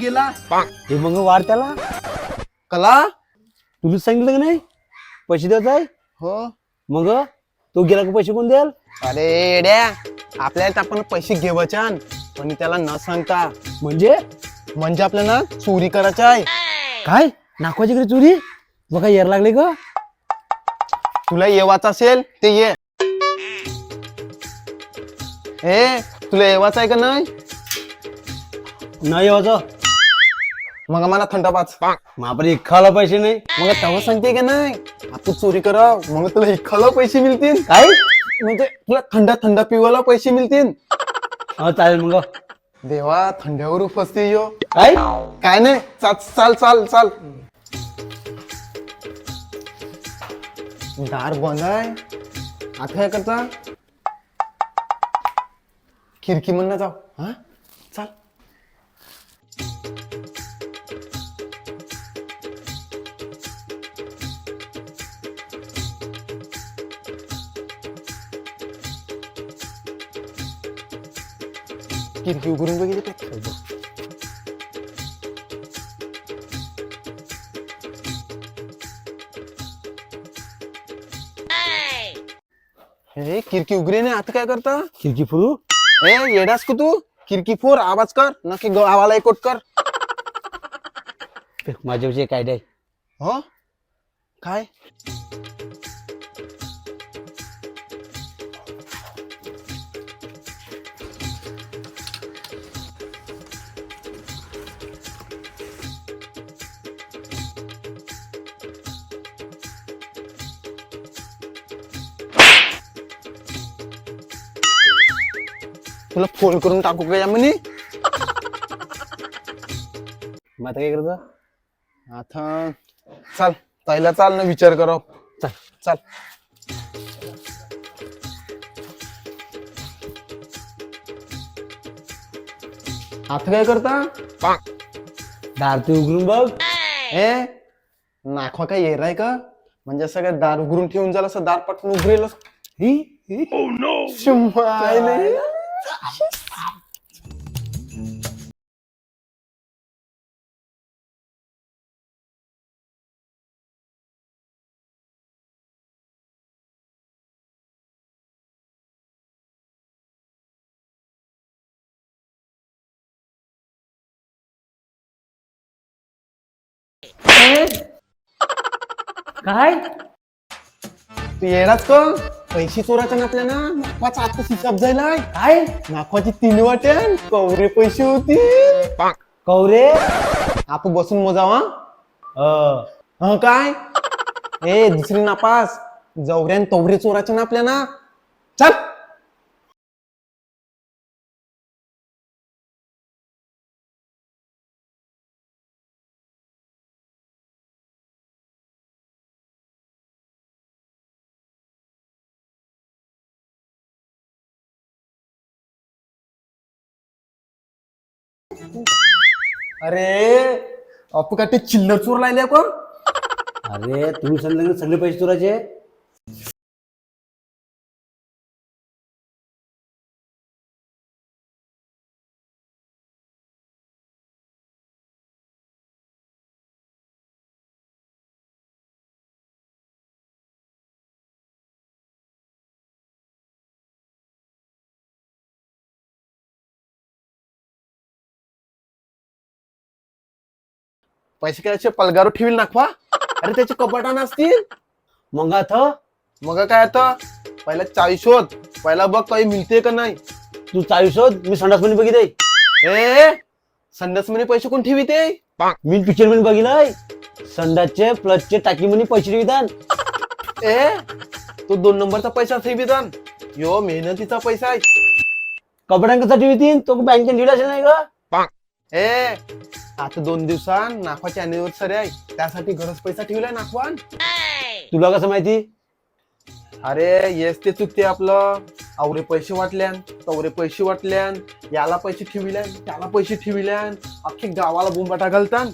गेला? हे मग वाढ त्याला? कला? तुला सांगितलं का नाही? पैसे द्यायचं आहे? हो. मग? तो गेला का पैसे कोण द्याल? अरे येड्या आपल्याला तर आपण पैसे घेवायचे पण त्याला न सांगता. म्हणजे? म्हणजे आपल्याला चोरी करायचं आहे. काय? नाकवाची कडे चोरी? बघा यार लागले का तुला येवाचं असेल ते ये. ए तुला येवाचं आहे का नाही? नाही यावचं. मग मला थंड पाच. मग आपण पैसे नाही. मग तेव्हा सांगते का नाही? आपण चोरी करा. मग तुला एखाला पैसे मिळतील. काय? म्हणजे तुला थंड थंड पिवायला पैसे मिळतील. हा चालेल मग. देवा थंड्यावर फसते यो. काय? काय नाही. चा- चाल चाल चाल. दार बंद आहे आता काय करता? खिडकी म्हणून जाऊ. हा? खिडकी उघडून बघितली काय हे किरकी उघडे नाही आता काय करता? खिडकी फुरू ए येडास का तू किरकी फोर आवाज कर. नक्की गावाला एक कोट कर. माझ्याविषयी काय नाही. हो? काय? तुला फोन करून टाकू का या म्हणे? मग आता काय करतो आता चाल ताईला चाल ना विचार करो चल. चाल. आता काय करता? दार ते उघडून बघ. ए नाखवा काय येर आहे का? म्हणजे सगळं दार उघडून ठेवून झालं असं दार पटकन उघडेल ही? ही. नाही काय तू येणार का पैसे चोरायचे ना आपल्याला नाखवाचा आता हिसाब जायला काय? नाखवाची तीन वाट्यान कवरे पैसे होती. कवरे? आपण बसून मोजावा. अं, हा काय? ए दुसरी नापास. जवऱ्यान तवरे चोराचे ना आपल्याला. अरे अप्पू काय ते चिल्लर चोर लायले कोण अरे तुम्ही सांगितलं सगळे पैसे चोराचे पैसे काय पलगारो ठेवील नाखवा अरे त्याचे कपाटा नसतील मग आता? मग काय आता? पहिला चाळीस शोध. पहिला बघ काही मिळते का नाही. तू चाळीस होत मी संडासमध्ये बघितले ए संडासमध्ये पैसे कोण ठेवी ते मी पिक्चरमध्ये बघितलंय. संडासचे प्लसचे टाकी मध्ये पैसे देतात ए तो दोन नंबरचा पैसा ठेवीदान यो मेहनतीचा पैसा आहे. कपड्यांसाठी येतील तो बँकेत लिहिला असेल नाही का? ए आता दोन दिवसां नाखवाची अॅनिव्हर्सरी आहे. त्यासाठी गरज पैसा ठेवलाय नाखवान तुला कसं माहिती? अरे येस ते चुकते आपलं. आवरे पैसे वाटल्यान तवरे पैसे वाटल्यान याला पैसे ठेविल्यान त्याला पैसे ठेविल्यान अख्खे गावाला बोंबाटा घालतान.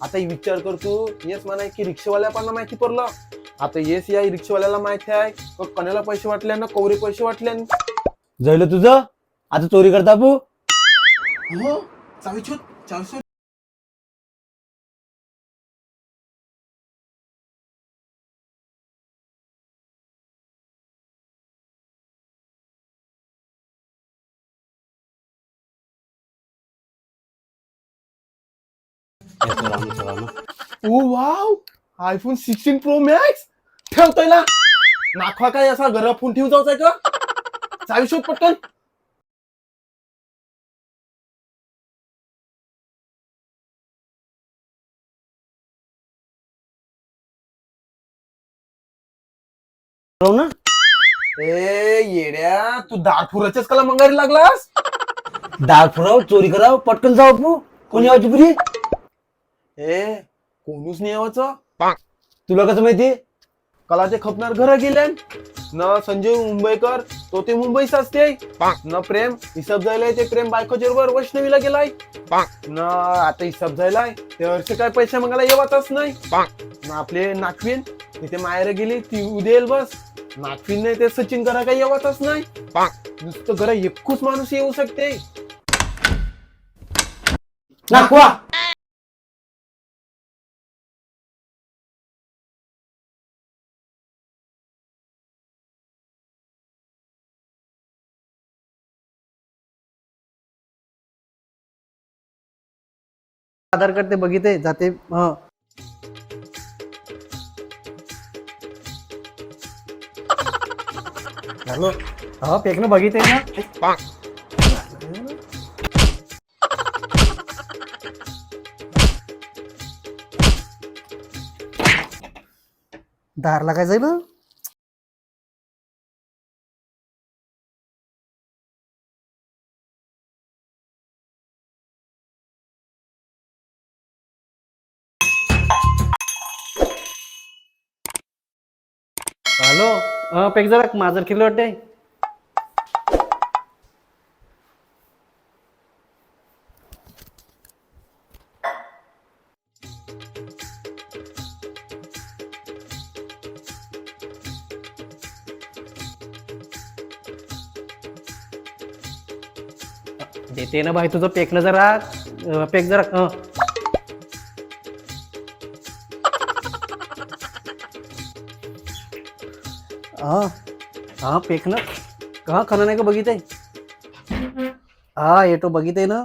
आता हे विचार करतो येस म्हणा की रिक्षावाल्या पण माहिती पडलं? आता येस या रिक्षावाल्याला माहिती आहे क- कण्याला पैसे वाटल्यान ना कवरे पैसे वाटल्यान? जळलं तुझं? आता चोरी करता तू हो चावी चावी ओ wow! IPhone sixteen pro max ठेवतोय ना? नाखवा काय असा घर फोन ठेवू जायचा का? चावी शोध पटकन. ना? ए येड्या तू दारपुराच्याच कला मंगारी लागलास? दार फुराव चोरी कराव पटकन जाऊ कोणी यावची पुरी ए कोणूच नाही यावाचं तुला कसं माहिती? कला ते खपणार घर गेले न संजय मुंबईकर तो ते मुंबईच असते न प्रेम हिसाब जायलाय ते प्रेम बायकोच्या बरोबर वैष्णवीला गेलाय. न आता हिसाब जायलाय ते वर्ष काय पैसे मंगायला येवातच नाही. न आपले नागवीन तिथे माहेर गेली ती उद्या येईल बस. नागवीन नाही ते सचिन करा काही येवातच नाही. नुसतं घरा एकूच माणूस येऊ शकते. नाखवा आधार कार्ड ते बघिते जाते हं. हॅलो हा पेकनं बघिते ना दारला लागायचं ना हॅलो. हा पेक जरा माझर किलो वाटते देते ना भाई तुझं पेक ना जरा. पेक जरा हां हा हा पेकनं का खरं नाही का बघितय हा येतो बघितय ना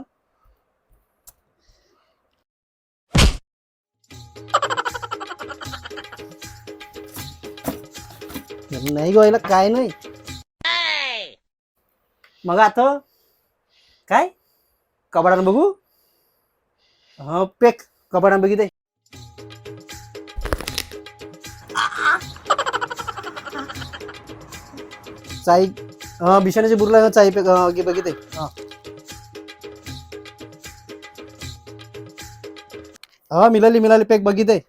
नाही गोयला काय नाही। मग आता काय? कबाडानं बघू? हा पेक कबाडानं बघितय चाई हा बिशाण्याची बुरला चाई पेक हा, घे बघितय हा. हा मिळाली मिळाली पेक बघितय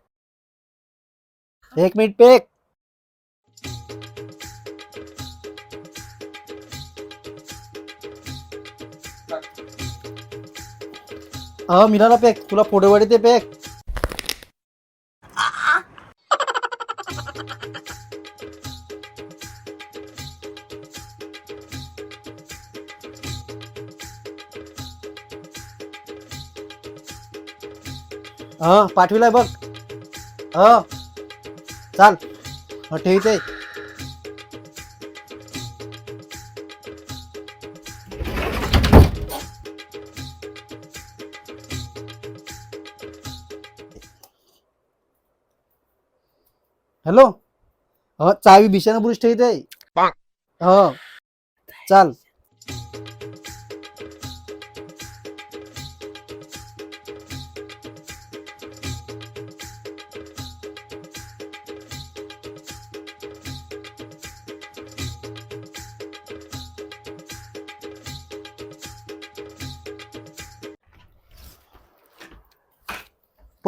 एक मिनिट पेक. हा मिळाला पेक तुला फोटो वाढते पेक. हा पाठविलाय बघ. हा. चाल. हा ठेवते हॅलो? हा चावी बिशाना बुरुष ठेवते हा. चाल.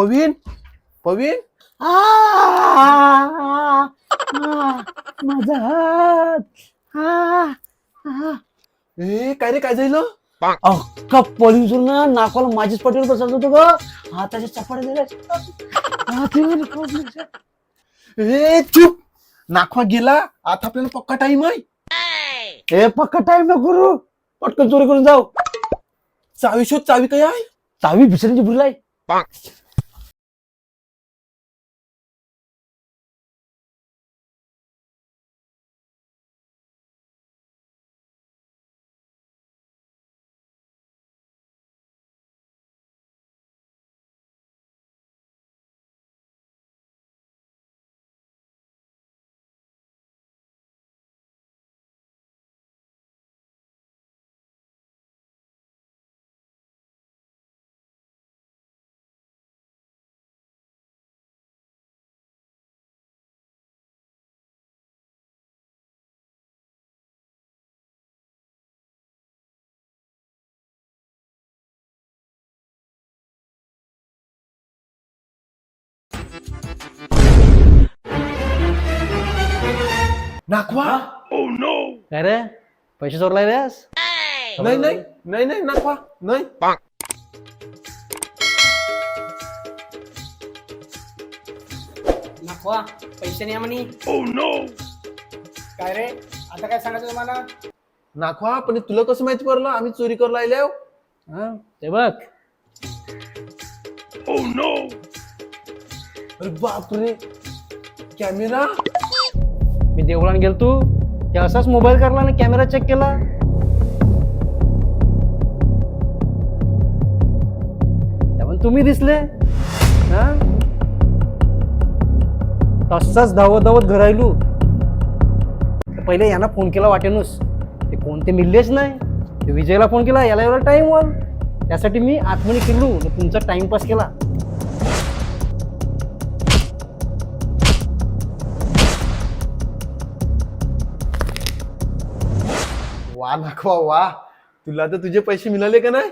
पवीन? पवीन? माझा हात. ए काय रे काय झालं? अख्खा पोलीस ना नाकाला माझीच पटेल बसत होतो ग. हाताच्या चपाड्या दिल्या. ए चुप. नाखवा गेला. आता आपल्याला पक्का टाइम आहे. ए पक्का टाइम न करू पटकन चोरी करून जाऊ. चावी शोध चावी काय आहे? चावी भिसरीची बुरलाय नाखवा काय रे? पैसे चोरलाय रेस नाही नाही नाही नाही नाखवा नाही. नाखवा पैसे नाही म्हणे. काय रे? आता काय सांगायचं तुम्हाला? नाखवा पण हे तुला कसं माहिती पडलं? आम्ही चोरी करू राहिल्या हा ते बघ. अरे बापरे. कॅमेरा? मी देवळान गेलतो ते असाच मोबाईल करला आणि कॅमेरा चेक केला. त्यामुळे तुम्ही दिसले. हा? तसाच धावत धावत घर आयलू पहिले यांना फोन केला वाटेनूस. ते कोणते मिळलेच नाही. ते विजयला फोन केला याला एवढा टाइम वर. त्यासाठी मी आठवणी केलो आणि तुमचा टाइमपास केला. वा नाखवा वा तुला तर तुझे पैसे मिळाले का नाही?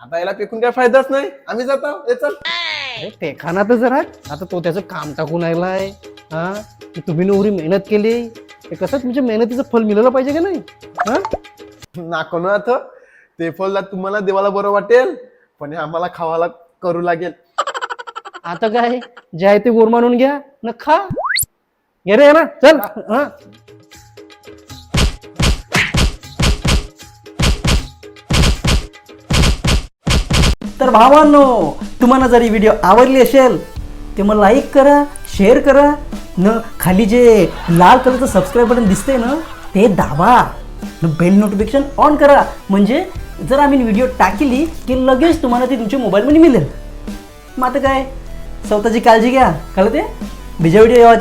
आता याला पेकून काय फायदाच नाही? आम्ही जातो चल. अरे ते खाना तर जरा. आता तो त्याचं काम टाकून आलाय हा? की तुम्ही एवढी मेहनत केली. ते कसं तुमच्या मेहनतीचं फल मिळालं पाहिजे का नाही? हा? नाको ना आता. ते फळ तुम्हाला देवाला बरं वाटेल पण हे आम्हाला खावाला करू लागेल. आता काय? जे आहे ते गोर मानून घ्या. न खा. घे रे ना. चल. हा? तर भावांनो तुम्हाला जर ही व्हिडिओ आवडली असेल ते मग लाईक करा शेअर करा. न खाली जे लाल कलरचं सबस्क्राईब बटन दिसते ना ते दाबा. न बेल नोटिफिकेशन ऑन करा. म्हणजे जर आम्ही व्हिडिओ टाकली की लगेच तुम्हाला ते तुमच्या मोबाईलमध्ये मिळेल. मग आता काय? स्वतःची काळजी घ्या. कळते बिजा व्हिडिओ येवा